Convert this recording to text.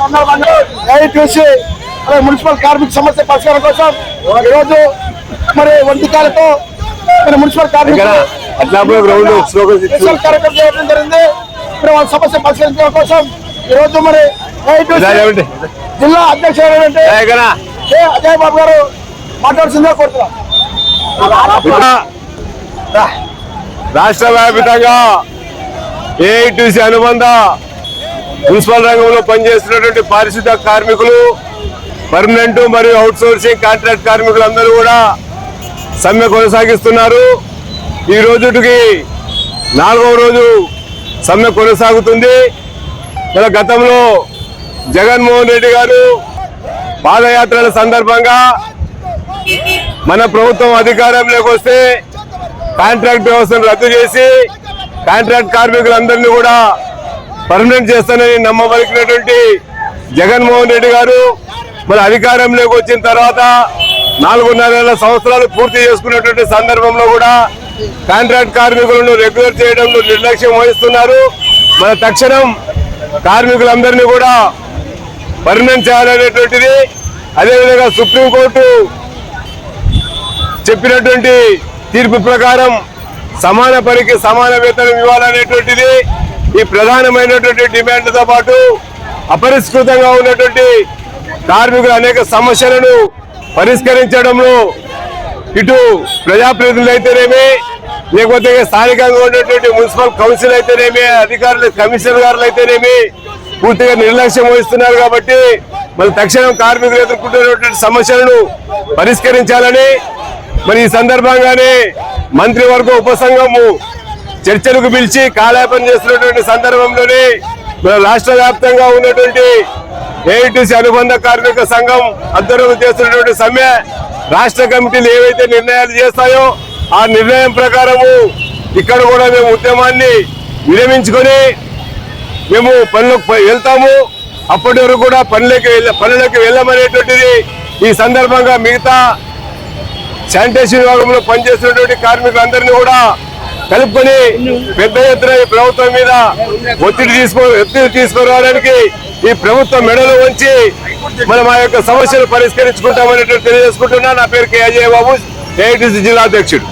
సందర్భంగా AITC municipal కార్మిక సమస్య పరిష్కారం కోసం ఈరోజు మరి వంటికాలతో మరి మున్సిపల్ కార్యక్రమం చేయడం జరిగింది. మరి వాళ్ళ సమస్య పరిష్కరించడం కోసం ఈరోజు మరి జిల్లా అధ్యక్షుడు ఏ అజయ్ బాబు గారు మాట్లాడుతుందో కోరుతున్నాం. రాష్ట్ర వ్యాప్తంగా ఏఐటీసీ అనుబంధ మున్సిపల్ రంగంలో పనిచేస్తున్నటువంటి పారిశుద్ధ కార్మికులు పర్మనెంట్ మరియు అవుట్ సోర్సింగ్ కాంట్రాక్ట్ కార్మికులు అందరూ కూడా సమ్మె కొనసాగిస్తున్నారు. ఈ రోజుకి నాలుగవ రోజు సమ్మె కొనసాగుతుంది. మన గతంలో జగన్మోహన్ రెడ్డి గారు పాదయాత్రల సందర్భంగా మన ప్రభుత్వం అధికారంలోకి వస్తే కాంట్రాక్ట్ వ్యవస్థను రద్దు చేసి కాంట్రాక్ట్ కార్మికులందరినీ కూడా పర్మనెంట్ చేస్తానని నమ్మవలసినటువంటి జగన్మోహన్ రెడ్డి గారు మన అధికారంలోకి వచ్చిన తర్వాత నాలుగున్నర సంవత్సరాలు పూర్తి చేసుకున్నటువంటి సందర్భంలో కూడా కాంట్రాక్ట్ కార్మికులను రెగ్యులర్ చేయడంలో నిర్లక్ష్యం వహిస్తున్నారు. మన తక్షణం కార్మికులందరినీ కూడా పర్మనెంట్ చేయాలనేటువంటిది అదేవిధంగా సుప్రీంకోర్టు చెప్పినటువంటి తీర్పు ప్రకారం సమాన పనికి సమాన వేతనం ఇవ్వాలనేటువంటిది ఈ ప్రధానమైనటువంటి డిమాండ్తో పాటు అపరిష్కృతంగా ఉన్నటువంటి కార్మికుల అనేక సమస్యలను పరిష్కరించడంలో ఇటు ప్రజాప్రతినిధులు అయితేనేమి లేకపోతే స్థానికంగా ఉన్నటువంటి మున్సిపల్ కౌన్సిల్ అయితేనేమి అధికారులు కమిషనర్ గారులు అయితేనేమి పూర్తిగా నిర్లక్ష్యం వహిస్తున్నారు కాబట్టి మరి తక్షణం కార్మికులు ఎదుర్కొంటున్నటువంటి సమస్యలను పరిష్కరించాలని మరి ఈ సందర్భంగానే మంత్రివర్గ ఉపసంఘము చర్చలకు పిలిచి కాలాపన చేస్తున్నటువంటి సందర్భంలోనే మన రాష్ట్ర వ్యాప్తంగా ఉన్నటువంటి ఏఐటీసీ అనుబంధ కార్మిక సంఘం ఆధ్వర్యంలో చేస్తున్నటువంటి సమ్మె రాష్ట్ర కమిటీలు ఏవైతే నిర్ణయాలు చేస్తాయో ఆ నిర్ణయం ప్రకారము ఇక్కడ కూడా మేము ఉద్యమాన్ని విరమించుకొని మేము పనులకు వెళ్తాము. అప్పటి వరకు కూడా పనులకి వెళ్ళ పనులకు వెళ్ళమనేటువంటిది ఈ సందర్భంగా మిగతా శానిటేషన్ విభాగంలో పనిచేస్తున్నటువంటి కార్మికులందరినీ కూడా కలుపుకొని పెద్ద ఎత్తున ఈ ప్రభుత్వం మీద ఒత్తిడి తీసుకో ఒత్తిడి తీసుకురావడానికి ఈ ప్రభుత్వం మెడలు ఉంచి మనం ఆ యొక్క సమస్యలు పరిష్కరించుకుంటామనేటువంటి తెలియజేసుకుంటున్నా. నా పేరు కే అజయ్ బాబు ఏఐటిసి జిల్లా అధ్యక్షుడు.